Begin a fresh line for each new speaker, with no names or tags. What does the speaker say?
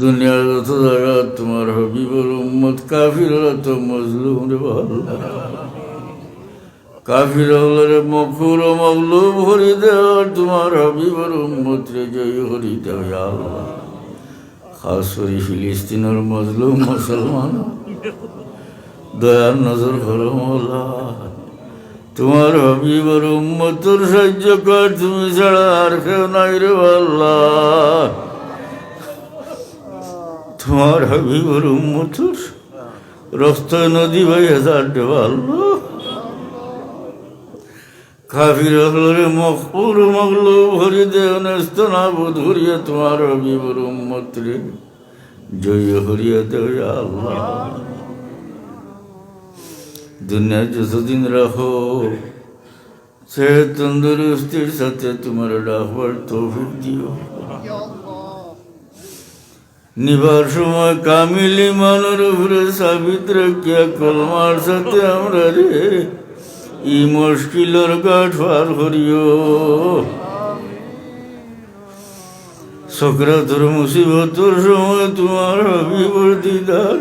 দুনিয়ার যত জায়গা তোমার হবিবর উম্মত কাফিররা তো মজলুম রে কাফির হলরে মকুর ও মগলুব হরি দেও তোমার হবিবর উম্মত রে জয় হরি আল্লাহ। খাস করে ফিলিস্তিনের মজলুম মুসলমান। দয়ার নজর করো মোলা। তোমার হবিবর উম্মতর সাহায্য কর, তুমি ছাড়া আর কেউ নাই রে আল্লাহ। তোমার হবিবর উম্মতর রক্ত নদী ভাই হাজার দেওয়াল। কাফির হলরে মকপুর মগলু ভরি দেহ নেস্ত না বোধ হরিয়া তোমার হবিবর উম্মত রে জয় হরিয়া ইয়া আল্লাহ। দুনিয়া যতদিন রাখো, সে তন্দুরুস্তির সাথে তোমার ডাকবার তৌফিক দিও। নিবার সময় কামিলি মানের উপরে সাবিত্র রাখিয়া কলমার সাথে আমরা রে। ই মুশকিলের গাঠ পার করিও। সকরাতর মুসিবতর সময় তোমার হবিবর দিদার